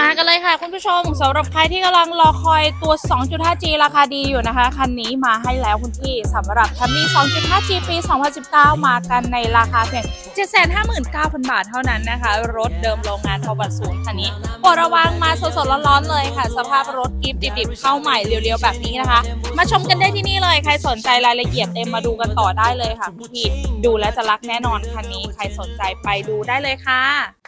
มากันเลยค่ะคุณผู้ชมสำหรับใครที่กำลังรอคอยตัว 2.5G ราคาดีอยู่นะคะ คันนี้มาให้แล้วคุณพี่สำหรับคันนี้ 2.5G ปี 2019 มากันในราคาเพียง 759,000 บาทเท่านั้นนะคะ รถเดิมโรงงานทวัตศูนย์คันนี้ปรดระวังมาสดๆร้อนๆเลยค่ะ สภาพรถกิฟดิบๆ เข้าใหม่เรียวๆ แบบนี้นะคะ มาชมกันได้ที่นี่เลยใครสนใจรายละเอียดเต็มมาดูกันต่อได้เลยค่ะคุณพี่ดูแล้วจะรักแน่นอนคันนี้ใครสนใจไปดูได้เลยค่ะ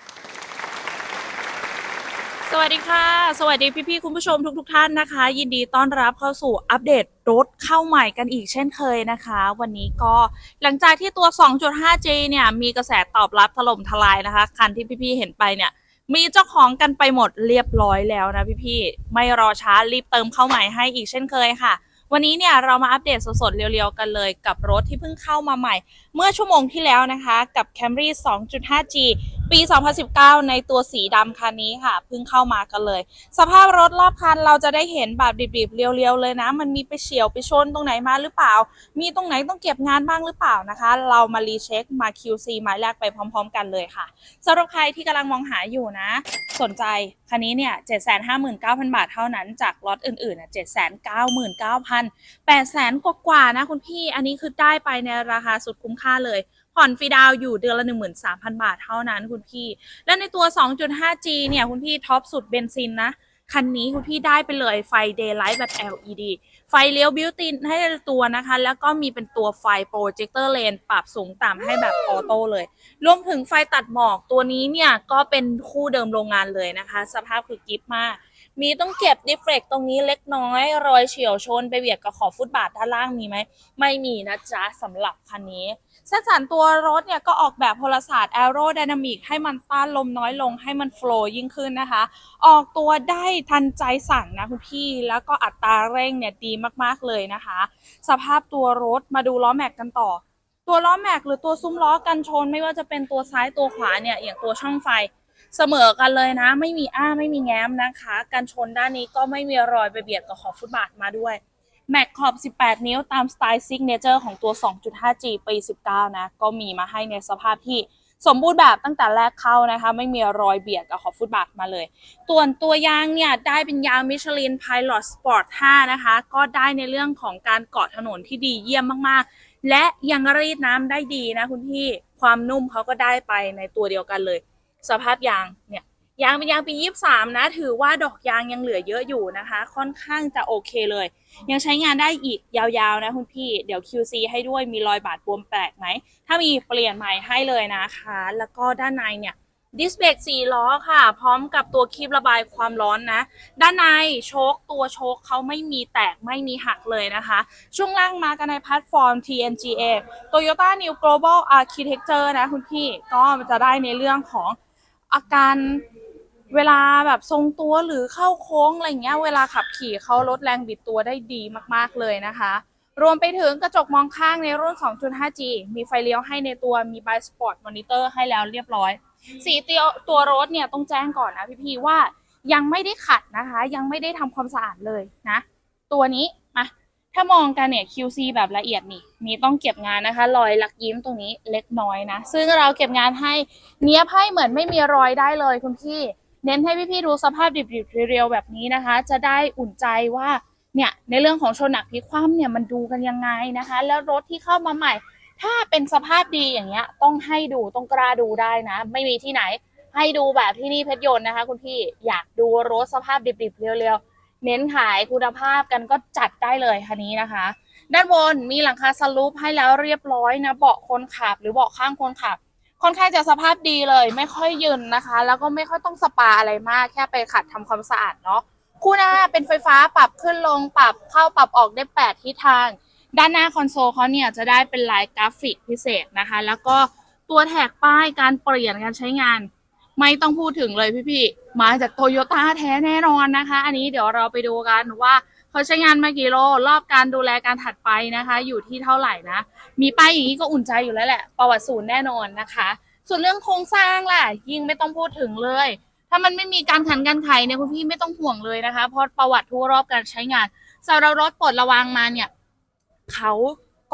สวัสดีค่ะ สวัสดีพี่ๆคุณผู้ชมทุกๆทท่านนะคะ ยินดีต้อนรับเข้าสู่อัปเดตรถเข้าใหม่กันอีกเช่นเคยนะคะ วันนี้ก็หลังจากที่ตัว 2.5G เนี่ยมีกระแสตอบรับถล่มทลายนะคะ คันที่พี่ๆเห็นไปเนี่ย มีเจ้าของกันไปหมดเรียบร้อยแล้วนะพี่ๆไม่รอช้ารีบเติมเข้าใหม่ให้อีกเช่นเคยค่ะ วันนี้เนี่ยเรามาอัปเดตสดๆเรียวๆกันเลยกับรถที่เพิ่งเข้ามาใหม่ เมื่อชั่วโมงที่แล้วนะคะ กับ Camry 2.5G ปี 2019 ในตัวสีดำคันนี้ค่ะเพิ่งเข้ามากันเลย สภาพรถรอบคันเราจะได้เห็นแบบดิบๆเรียวๆเลยนะ มันมีไปเฉียวไปชนตรงไหนมาหรือเปล่า มีตรงไหนต้องเก็บงานบ้างหรือเปล่านะคะ เรามารีเช็คมา QC หมายแรกไปพร้อม ๆ กันเลยค่ะสำหรับใครที่กำลังมองหาอยู่นะ สนใจคันนี้เนี่ย 759,000 บาทเท่านั้นจากล็อตอื่นๆน่ะ799,000 800,000กว่าๆนะคุณพี่อันนี้คือได้ไปในราคาสุดคุ้มค่าเลย ผ่อนฟรีดาวอยู่เดือนละ 13,000 บาทเท่านั้นคุณพี่ และในตัว 2.5G เนี่ยคุณพี่ท็อปสุดเบนซินนะ คันนี้คุณพี่ได้ไปเลยไฟ Daylight แบบ LED ไฟเลี้ยวบิวตินให้ตัวนะคะ แล้วก็มีเป็นตัวไฟโปรเจคเตอร์เลนปรับสูงต่ำให้แบบออโต้เลย รวมถึงไฟตัดหมอกตัวนี้เนี่ยก็เป็นคู่เดิมโรงงานเลยนะคะ สภาพคือกิฟต์มาก มีต้องเก็บดิเฟกตรงนี้เล็กน้อย รอยเฉียวชนไปเบียดกับขอบฟุตบาทด้านล่างมีไหม ไม่มีนะจ๊ะสำหรับคันนี้สัดส่วนตัวรถเนี่ยก็ออกแบบพลศาสตร์แอโรไดนามิกให้มันต้านลมน้อยลงให้มันโฟล์ยิ่งขึ้นนะคะ ออกตัวได้ทันใจสั่งนะคุณพี่ แล้วก็อัตราเร่งเนี่ยดีมากๆเลยนะคะ สภาพตัวรถมาดูล้อแม็กกันต่อ ตัวล้อแม็กหรือตัวซุ้มล้อกันชน ไม่ว่าจะเป็นตัวซ้ายตัวขวาเนี่ยอย่างตัวช่องไฟ เสมอกันเลยนะ ไม่มีอ้าไม่มีแง้มนะคะกันชนด้านนี้ก็ไม่มีรอยไปเบียดกับขอบฟุตบาทมาด้วยแม็กขอบ 18 นิ้วตามสไตล์ซิกเนเจอร์ของตัว 2.5G ปี 19 นะ ก็มีมาให้ในสภาพที่สมบูรณ์แบบตั้งแต่แรกเข้านะคะ ไม่มีรอยเบียดกับขอบฟุตบาทมาเลยตัวนตัวยางเนี่ย ได้เป็นยางมิชลิน Pilot Sport 5นะคะ ก็ได้ในเรื่องของการเกาะถนนที่ดีเยี่ยมมากๆ และยังรีดน้ำได้ดีนะคุณพี่ ความนุ่มเขาก็ได้ไปในตัวเดียวกันเลย สภาพยางเนี่ยยางเป็นยางปี23 นะ ถือว่าดอกยางยังเหลือเยอะอยู่นะคะ ค่อนข้างจะโอเคเลย ยังใช้งานได้อีกยาวๆนะคุณพี่ เดี๋ยว QC ให้ด้วยมีรอยบาดบวมแปลกไหม ถ้ามีเปลี่ยนใหม่ให้เลยนะคะ แล้วก็ด้านในเนี่ยดิสเบรก4ล้อค่ะ พร้อมกับตัวคีบระบายความร้อนนะ ด้านในโชคตัวโชคเขาไม่มีแตกไม่มีหักเลยนะคะ ช่วงล่างมากันในแพลตฟอร์ม TNGA Toyota New Global Architecture นะคุณพี่ ก็จะได้ในเรื่องของ อาการเวลาแบบทรงตัวหรือเข้าโค้งอะไรเงี้ย เวลาขับขี่เขาลดแรงบิดตัวได้ดีมากๆเลยนะคะ รวมไปถึงกระจกมองข้างในรุ่น 2.5G มีไฟเลี้ยวให้ในตัวมี By Sport Monitor ให้แล้วเรียบร้อย สีตัวตัวรถเนี่ยต้องแจ้งก่อนนะพี่ๆว่ายังไม่ได้ขัดนะคะ ยังไม่ได้ทำความสะอาดเลยนะ ตัวนี้ ถ้ามองกันเนี่ย QC แบบละเอียดนี่มีต้องเก็บงานนะคะ รอยลักยิ้มตรงนี้เล็กน้อยนะ ซึ่งเราเก็บงานให้เนี้ยให้เหมือนไม่มีรอยได้เลยคุณพี่ เน้นให้พี่ๆดูสภาพดิบๆเรียวๆแบบนี้นะคะ จะได้อุ่นใจว่าเนี่ยในเรื่องของชนหนักพลิกคว่ำเนี่ยมันดูกันยังไงนะคะ แล้วรถที่เข้ามาใหม่ ถ้าเป็นสภาพดีอย่างเงี้ย ต้องให้ดูต้องกล้าดูได้นะ ไม่มีที่ไหน ให้ดูแบบที่นี่เพชรยนต์นะคะ คุณพี่อยากดูรถสภาพดิบๆเร็วๆ เน้นขายคุณภาพกันก็จัดได้เลยคันนี้นะคะ ด้านบนมีหลังคาสลูปให้แล้วเรียบร้อยนะเบาะคนขับ หรือเบาะข้างคนขับ ค่อนข้างจะสภาพดีเลย ไม่ค่อยยืนนะคะ แล้วก็ไม่ค่อยต้องสปาอะไรมากแค่ไปขัดทำความสะอาดเนาะคู่หน้าเป็นไฟฟ้าปรับขึ้นลงปรับเข้าปรับออกได้ 8 ทิศทาง ด้านหน้าคอนโซลเขาเนี่ยจะได้เป็นลายกราฟิกพิเศษนะคะ แล้วก็ตัวแท็กป้ายการเปลี่ยนการใช้งาน ไม่ต้องพูดถึงเลยพี่ๆ มาจากโตโยต้าแท้แน่นอนนะคะ อันนี้เดี๋ยวเราไปดูกันว่าเขาใช้งานมากี่โลรอบการดูแลการถัดไปนะคะ อยู่ที่เท่าไหร่นะ มีป้ายอย่างนี้ก็อุ่นใจอยู่แล้วแหละ ประวัติศูนย์แน่นอนนะคะ ส่วนเรื่องโครงสร้างล่ะ ยิ่งไม่ต้องพูดถึงเลย ถ้ามันไม่มีการขันการไขเนี่ยคุณพี่ไม่ต้องห่วงเลยนะคะ เพราะประวัติทั่วรอบการใช้งานสำหรับรถปลดระวางมาเนี่ยเขา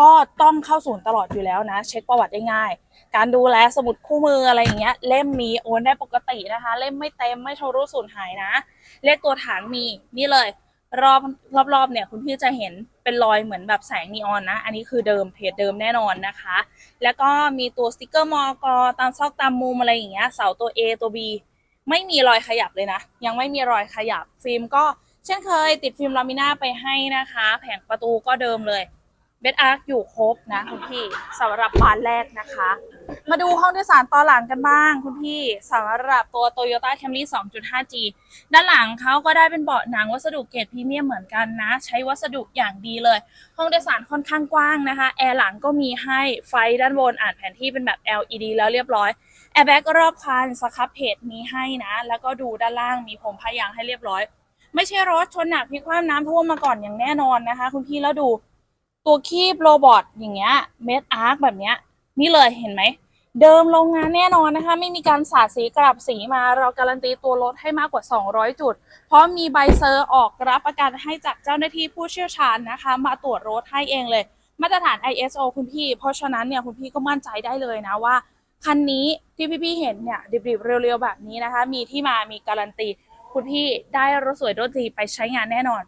ก็ต้องเข้าศูนย์ตลอดอยู่แล้วนะ เช็คประวัติได้ง่าย การดูแลสมุดคู่มืออะไรอย่างเงี้ย เล่มมีโอนได้ปกตินะคะ เล่มไม่เต็มไม่โชว์รูปสูญหายนะ เลขตัวถังมีนี่เลย รอบรอบๆเนี่ยคุณพี่จะเห็นเป็นรอยเหมือนแบบแสงนีออนนะ อันนี้คือเดิมเพจเดิมแน่นอนนะคะ แล้วก็มีตัวสติกเกอร์มอกตามซอกตามมุมอะไรอย่างเงี้ยเสาตัว A ตัว B ไม่มีรอยขยับเลยนะ ยังไม่มีรอยขยับฟิล์มก็เช่นเคยติดฟิล์มลามิน่าไปให้นะคะ แผงประตูก็เดิมเลย เบดอาร์คอยู่ครบนะคุณพี่สำหรับบานแรกนะคะ มาดูห้องโดยสารตอนหลังกันบ้างคุณพี่สำหรับตัว Toyota Camry 2.5G ด้านหลังเขาก็ได้เป็นเบาะหนังวัสดุเกรดพรีเมียมเหมือนกันนะ ใช้วัสดุอย่างดีเลย ห้องโดยสารค่อนข้างกว้างนะคะ แอร์หลังก็มีให้ไฟด้านบนอ่านแผนที่เป็นแบบ LED แล้วเรียบร้อยแอร์แบ็กรอบคันสครับเพจมีให้นะ แล้วก็ดูด้านล่างมีผมพายางให้เรียบร้อย ไม่ใช่รถชนหนักพลิกคว่ำน้ำท่วมมาก่อนอย่างแน่นอนนะคะ คุณพี่แล้วดู ตัวคีบโรบอทอย่างเงี้ยเมดอาร์คแบบเนี้ยนี่เลยเห็นไหม เดิมโรงงานแน่นอนนะคะ ไม่มีการสาดสีกลับสีมา เราการันตีตัวรถให้มากกว่า 200 จุด เพราะมีใบเซอร์ออกรับประกันให้จากเจ้าหน้าที่ผู้เชี่ยวชาญนะคะ มาตรวจรถให้เองเลย มาตรฐาน ISO คุณพี่ เพราะฉะนั้นเนี่ยคุณพี่ก็มั่นใจได้เลยนะว่าคันนี้ที่พี่ๆเห็นเนี่ยดิบๆเร็วๆแบบนี้นะคะ มีที่มามีการันตีคุณพี่ได้รถสวยรถดีไปใช้งานแน่นอน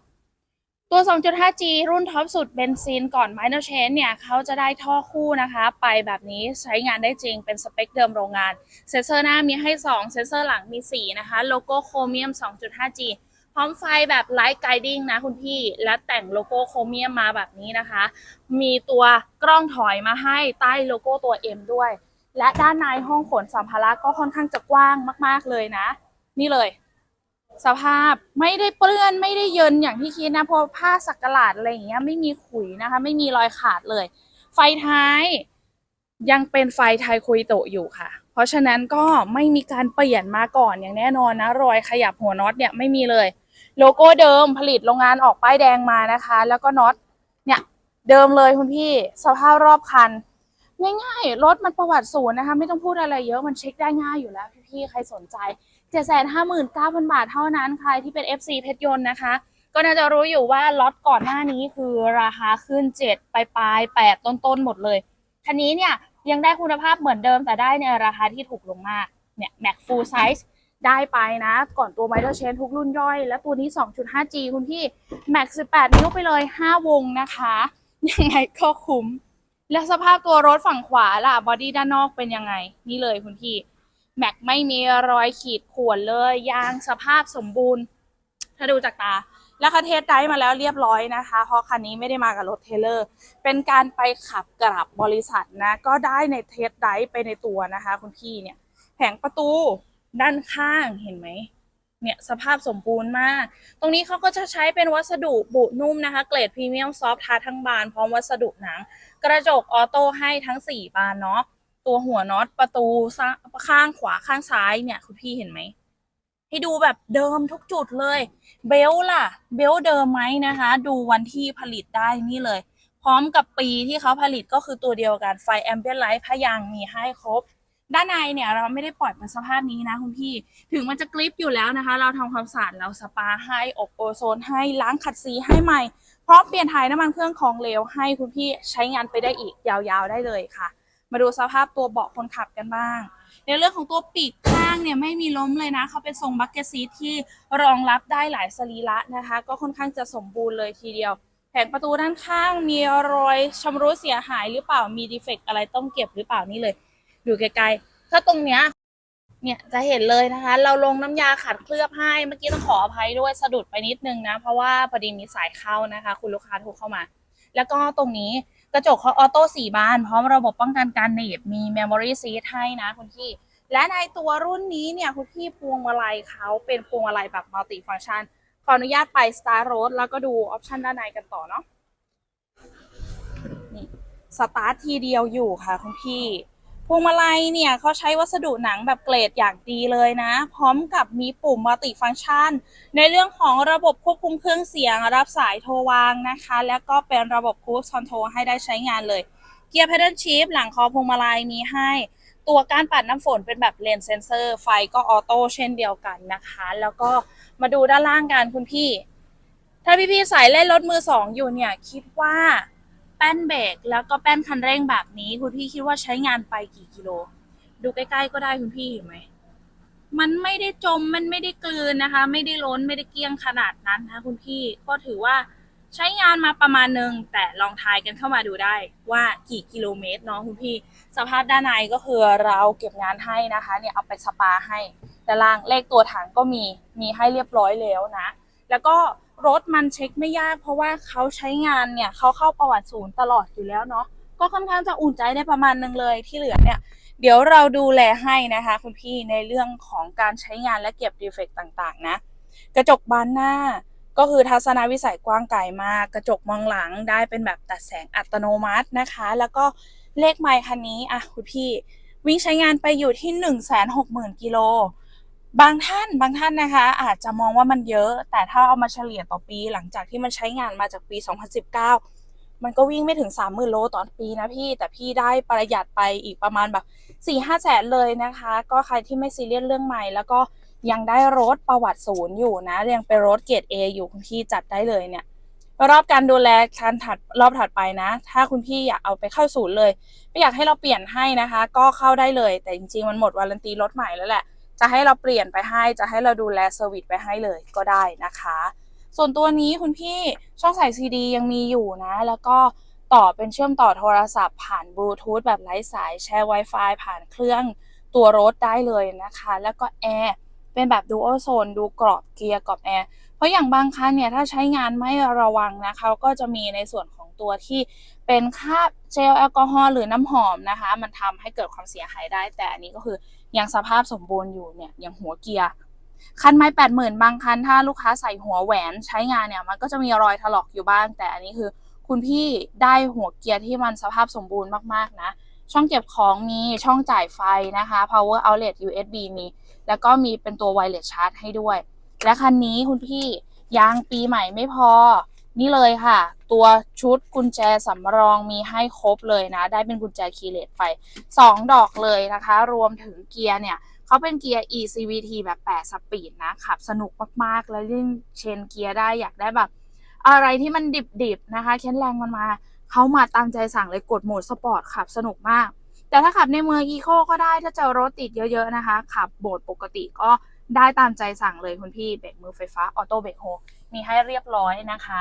ตัว 2.5G รุ่นท็อปสุดเบนซินก่อน minor change เนี่ยเขาจะได้ท่อคู่นะคะ ไปแบบนี้ใช้งานได้จริงเป็นสเปคเดิมโรงงาน เซนเซอร์หน้ามีให้ 2 เซนเซอร์หลังมี 4 นะคะ โลโก้โครเมียม 2.5G พร้อมไฟแบบไลท์ไกดิ้งนะคุณพี่ และแต่งโลโก้โครเมียมมาแบบนี้นะคะ มีตัวกล้องถอยมาให้ใต้โลโก้ตัว M ด้วย และด้านในห้องขนสัมภาระก็ค่อนข้างจะกว้างมาก ๆเลยนะ นี่เลย สภาพไม่ได้เปื้อนไม่ได้เยินอย่างที่คิดนะเพราะผ้าสักหลาดอะไรอย่างเงี้ยไม่มีขุยนะคะ ไม่มีรอยขาดเลย ไฟท้ายยังเป็นไฟไทยคุยโตอยู่ค่ะ เพราะฉะนั้นก็ไม่มีการเปลี่ยนมาก่อนอย่างแน่นอนนะ รอยขยับหัวน็อตเนี่ยไม่มีเลย โลโก้เดิมผลิตโรงงานออกป้ายแดงมานะคะ แล้วก็น็อตเนี่ยเดิมเลยคุณพี่สภาพรอบคัน ง่ายๆรถมันประวัติศูนย์นะคะ ไม่ต้องพูดอะไรเยอะมันเช็คได้ง่ายอยู่แล้วพี่ๆใครสนใจ 759,000 บาทเท่านั้นใครที่เป็น FC เพชรยนต์นะคะ ก็น่าจะรู้อยู่ว่าล็อตก่อนหน้านี้คือราคาขึ้น 7 ปลายปลายๆ8ต้นๆ หมดเลยคันนี้เนี่ยยังได้คุณภาพเหมือนเดิมแต่ได้ในราคาที่ถูกลงมากเนี่ย Mac Full Size ได้ไปนะ ก่อนตัว m i d e r Chain ทุกรุ่นย่อย และตัวนี้ 2.5G คุณพี่ Mac 18 นิ้วไปเลย 5 วงนะคะ ยังไงก็คุ้ม แล้วสภาพตัวรถฝั่งขวาล่ะบอดี้ด้านนอกเป็นยังไง นี่เลยคุณพี่ แม็กไม่มีรอยขีดข่วนเลย ยางสภาพสมบูรณ์ถ้าดูจากตา แล้วเขาเทสได้มาแล้วเรียบร้อยนะคะ เพราะคันนี้ไม่ได้มากับรถเทเลอร์ เป็นการไปขับกลับบริษัทนะ ก็ได้ในเทสได้ไปในตัวนะคะ คุณพี่เนี่ย แผงประตูด้านข้างเห็นไหมเนี่ยสภาพสมบูรณ์มาก ตรงนี้เขาก็จะใช้เป็นวัสดุบุนุ่มนะคะ เกรดพรีเมียมซอฟท์ทาทั้งบานพร้อมวัสดุหนัง กระจกออโต้ให้ทั้ง 4 บานเนาะ ตัวหัวน็อตประตูข้างขวาข้างซ้ายเนี่ย คุณพี่เห็นไหม ให้ดูแบบเดิมทุกจุดเลย เบลล่ะ เบลเดิมไหมนะคะ ดูวันที่ผลิตได้นี่เลย พร้อมกับปีที่เขาผลิตก็คือตัวเดียวกันไฟแอมเบียนไลท์พยางมีให้ครบ ด้านในเนี่ยเราไม่ได้ปล่อยเป็นสภาพนี้นะคุณพี่ ถึงมันจะกริปอยู่แล้วนะคะ เราทำความสะอาดเราสปาให้อบโอโซนให้ล้างขัดสีให้ใหม่พร้อมเปลี่ยนถ่ายน้ำมันเครื่องของเหลวให้คุณพี่ใช้งานไปได้อีกยาวๆได้เลยค่ะ มาดูสภาพตัวเบาะคนขับกันบ้าง ในเรื่องของตัวปีกข้างเนี่ยไม่มีล้มเลยนะ เขาเป็นทรงบักเก็ตซีทที่รองรับได้หลายสรีระนะคะ ก็ค่อนข้างจะสมบูรณ์เลยทีเดียว แผงประตูด้านข้างมีรอยชำรุดเสียหายหรือเปล่ามีดีเฟกต์อะไรต้องเก็บหรือเปล่านี่เลยดูไกลๆถ้าตรงเนี้ยเนี่ยจะเห็นเลยนะคะ เราลงน้ำยาขัดเคลือบให้เมื่อกี้ต้องขออภัยด้วยสะดุดไปนิดนึงนะ เพราะว่าพอดีมีสายเข้านะคะ คุณลูกค้าโทรเข้ามา แล้วก็ตรงนี้ กระจกเขาออโต้สี่บาน พร้อมระบบป้องกันการหนีบมีเมมโมรี่ซีทให้นะคุณพี่ และในตัวรุ่นนี้เนี่ยคุณพี่พวงมาลัยเขาเป็นพวงมาลัยแบบมัลติฟังชันขออนุญาตไปสตาร์โรดแล้วก็ดูออปชันด้านในกันต่อเนาะนี่สตาร์ททีเดียวอยู่ค่ะคุณพี่ วงมาลัยเนี่ยเขาใช้วัสดุหนังแบบเกรดอย่างดีเลยนะ พร้อมกับมีปุ่มมัลติฟัง c t ชัน ในเรื่องของระบบควบคุมเครื่องเสียง รับสายโทรวางนะคะ แล้วก็เป็นระบบคูสคอนโทรให้ได้ใช้งานเลย เกียร์ pedal shift หลังคอพวงมาลัยมีให้ ตัวการปัดน้ำฝนเป็นแบบเลนเซนเซอร์ ไฟก็ออโต้เช่นเดียวกันนะคะ แล้วก็มาดูด้านล่างกันคุณพี่ ถ้าพี่ๆสายเล่นรถมือสองอยู่เนี่ยคิดว่า ป้นเบรกแล้วก็แป้นคันเร่งแบบนี้ คุณพี่คิดว่าใช้งานไปกี่กิโล ดูใกล้ๆก็ได้คุณพี่เห็นไหมมันไม่ได้จมมันไม่ได้กลืนนะคะ ไม่ได้ล้นไม่ได้เกลี้ยงขนาดนั้นนะคะคุณพี่ก็ถือว่าใช้งานมาประมาณหนึ่งแต่ลองทายกันเข้ามาดูได้ว่ากี่กิโลเมตรเนาะคุณพี่ สภาพด้านในก็คือเราเก็บงานให้นะคะเนี่ยเอาไปสปาให้ด้านล่างเลขตัวถังก็มีมีให้เรียบร้อยแล้วนะ แล้วก็ รถมันเช็คไม่ยาก เพราะว่าเขาใช้งานเนี่ยเขาเข้าประวัติศูนย์ตลอดอยู่แล้วเนาะก็ค่อนข้างจะอุ่นใจได้ประมาณนึงเลยที่เหลือเนี่ย เดี๋ยวเราดูแลให้นะคะคุณพี่ในเรื่องของการใช้งานและเก็บดีเฟกต์ต่างๆ นะ กระจกบานหน้าก็คือทัศนวิสัยกว้างไกลมาก กระจกมองหลังได้เป็นแบบตัดแสงอัตโนมัตินะคะ แล้วก็เลขไมล์คันนี้อะคุณพี่ วิ่งใช้งานไปอยู่ที่ 1 6 0 0 0 0กิโล บางท่านบางท่านนะคะ อาจจะมองว่ามันเยอะ แต่ถ้าเอามาเฉลี่ยต่อปี หลังจากที่มันใช้งานมาจากปี 2019 มันก็วิ่งไม่ถึง 30,000 โลต่อปีนะพี่ แต่พี่ได้ประหยัดไปอีกประมาณแบบ4 5แสนเลยนะคะ ก็ใครที่ไม่ซีเรียสเรื่องใหม่ แล้วก็ยังได้รถประวัติศูนย์อยู่นะ ยังเป็นรถเกรด A อยู่คุณพี่จัดได้เลยเนี่ยรอบการดูแลคันถัดรอบถัดไปนะ ถ้าคุณพี่อยากเอาไปเข้าศูนย์เลย ไม่อยากให้เราเปลี่ยนให้นะคะ ก็เข้าได้เลย แต่จริงๆมันหมดวารันตีรถใหม่แล้วแหละ จะให้เราเปลี่ยนไปให้จะให้เราดูแลเซอร์วิสไปให้เลยก็ได้นะคะ ส่วนตัวนี้คุณพี่ช่องใส่ซีดียังมีอยู่นะ แล้วก็ต่อเป็นเชื่อมต่อโทรศัพท์ผ่านบลูทูธแบบไร้สายแชร์ Wi-Fi ผ่านเครื่องตัวรถได้เลยนะคะ แล้วก็แอร์เป็นแบบดู a l โซนดูกรอบเกียร์กรอบแอร์เพราะอย่างบางคันเนี่ยถ้าใช้งานไม่ระวังนะคะก็จะมีในส่วนของตัวที่เป็นคราบเจลแอลกอฮอล์หรือน้ำหอมนะคะ มันทำให้เกิดความเสียหายได้ แต่อันนี้ก็คือ ยังสภาพสมบูรณ์อยู่เนี่ยอย่างหัวเกียร์คันไม้แปดหมื่นบางคันถ้าลูกค้าใส่หัวแหวนใช้งานเนี่ยมันก็จะมีรอยถลอกอยู่บ้าง แต่อันนี้คือ คุณพี่ได้หัวเกียร์ที่มันสภาพสมบูรณ์มากๆนะ ช่องเก็บของมีช่องจ่ายไฟนะคะ power outlet USB มี แล้วก็มีเป็นตัว wireless charge ให้ด้วย และคันนี้คุณพี่ยางปีใหม่ไม่พอ นี่เลยค่ะ ตัวชุดกุญแจสำรองมีให้ครบเลยนะ ได้เป็นกุญแจคีย์เลสไป 2 ดอกเลยนะคะ รวมถึงเกียร์เนี่ยเขาเป็นเกียร์ eCVT แบบ 8 สปีดนะ ขับสนุกมาก ๆ แล้วยิ่งเชนเกียร์ได้อยากได้แบบ อะไรที่มันดิบ ๆ นะคะ เค้นแรงมันมาเขามาตามใจสั่งเลยกดโหมดสปอร์ตขับสนุกมาก แต่ถ้าขับในเมืองอีโคก็ได้ถ้าเจอรถติดเยอะ ๆ นะคะ ขับโหมดปกติก็ได้ตามใจสั่งเลยคุณพี่เบรกมือไฟฟ้าออโต้เบรกโฮมีให้เรียบร้อยนะคะ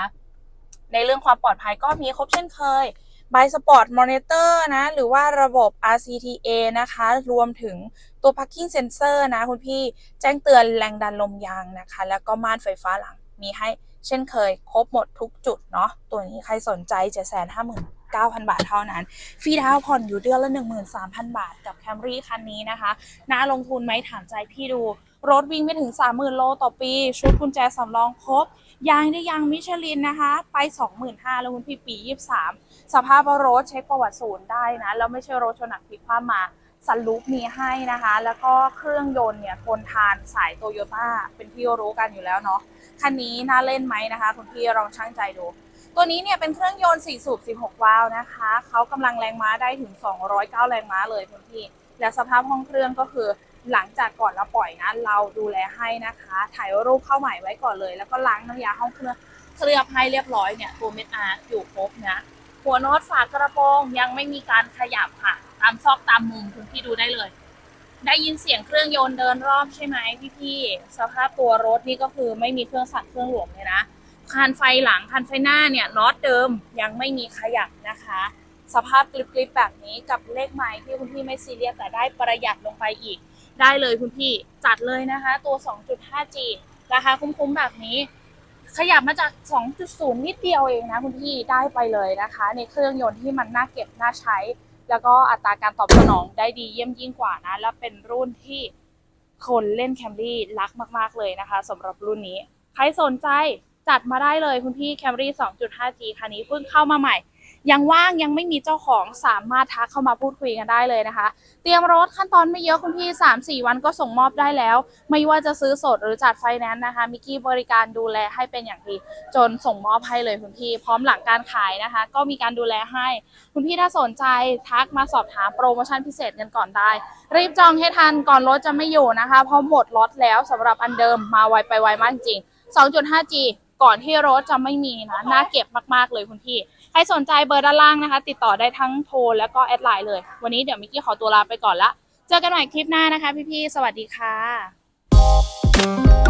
ในเรื่องความปลอดภัยก็มีครบเช่นเคย b สปอร์ตมอนิเตอร์นะ หรือว่าระบบ RCTA นะคะ รวมถึงตัว parking sensor นะคุณพี่แจ้งเตือนแรงดันลมยางนะคะ แล้วก็ม่านไฟฟ้าหลังมีให้เช่นเคย ครบหมดทุกจุดเนาะตัวนี้ใครสนใจ 759,000 บาทเท่านั้น ฟรีดาวผ่อนอยู่เดือนละ 13,000 บาทกับ Camry คันนี้นะคะ น่าลงทุนไหมถามใจพี่ดู รถวิ่งไม่ถึง 30,000 โลต่อปี ชุดกุญแจสำรองครบ ยางได้ยางมิชลินนะคะ ไป 25,000แล้วคุณพี่ปี 23 สภาพรถเช็คประวัติศูนย์ได้นะ แล้วไม่ใช่รถชนหนักพลิกคว่ำมาสันลูปมีให้นะคะ แล้วก็เครื่องยนต์เนี่ยทนทานสายโตโยต้าเป็นที่รู้กันอยู่แล้วเนาะคันนี้น่าเล่นไหมนะคะ คุณพี่ลองช่างใจดู ตัวนี้เนี่ยเป็นเครื่องยนต์ 4 สูบ 16 วาล์วนะคะ เขากำลังแรงม้าได้ถึง 209 แรงม้าเลยคุณพี่ และสภาพห้องเครื่องก็คือ หลังจากก่อนเราปล่อยนะเราดูแลให้นะคะ ถ่ายรูปเข้าใหม่ไว้ก่อนเลย แล้วก็ล้างน้ำยาห้องเครื่องเคลือบให้เรียบร้อยเนี่ยตัวเม็ดอาร์อยู่ครบนะหัวน็อตฝากระโปรงยังไม่มีการขยับค่ะ ตามซอกตามมุมคุณพี่ดูได้เลย ได้ยินเสียงเครื่องยนต์เดินรอบใช่ไหมพี่ๆสภาพตัวรถนี่ก็คือไม่มีเครื่องสั่นเครื่องหลวมเลยนะคันไฟหลังคันไฟหน้าเนี่ยน็อตเดิมยังไม่มีขยับนะคะ สภาพกริบๆแบบนี้กับเลขไม้ที่คุณพี่ไม่ซีเรียสแต่ได้ประหยัดลงไปอีก ได้เลยคุณพี่จัดเลยนะคะ ตัว 2.5G ราคาคุ้มๆแบบนี้ ขยับมาจาก 2.0 นิดเดียวเองนะคุณพี่ได้ไปเลยนะคะ ในเครื่องยนต์ที่มันน่าเก็บน่าใช้ แล้วก็อัตราการตอบสนองได้ดีเยี่ยมยิ่งกว่านะ และเป็นรุ่นที่คนเล่นแคมรี่รักมากๆเลยนะคะสำหรับรุ่นนี้ ใครสนใจจัดมาได้เลยคุณพี่ Camry 2.5G คันนี้เพิ่งเข้ามาใหม่ ยังว่างยังไม่มีเจ้าของสามารถทักเข้ามาพูดคุยกันได้เลยนะคะ เตรียมรถขั้นตอนไม่เยอะคุณพี่ 3-4 วันก็ส่งมอบได้แล้ว ไม่ว่าจะซื้อสดหรือจัดไฟแนนซ์นะคะมิกกี้บริการดูแลให้เป็นอย่างดีจนส่งมอบให้เลยคุณพี่ พร้อมหลังการขายนะคะ ก็มีการดูแลให้ คุณพี่ถ้าสนใจทักมาสอบถามโปรโมชั่นพิเศษกันก่อนได้ รีบจองให้ทันก่อนรถจะไม่อยู่นะคะเพราะหมดล็อตแล้วสำหรับอันเดิมมาไวไปไวมากจริง 2.5G ก่อนที่รถจะไม่มีนะน่าเก็บมากๆเลยคุณพี่ ใครสนใจเบอร์ด้านล่างนะคะ ติดต่อได้ทั้งโทรแล้วก็แอดไลน์เลย วันนี้เดี๋ยวมิกกี้ขอตัวลาไปก่อนละ เจอกันใหม่คลิปหน้านะคะ พี่ๆ สวัสดีค่ะ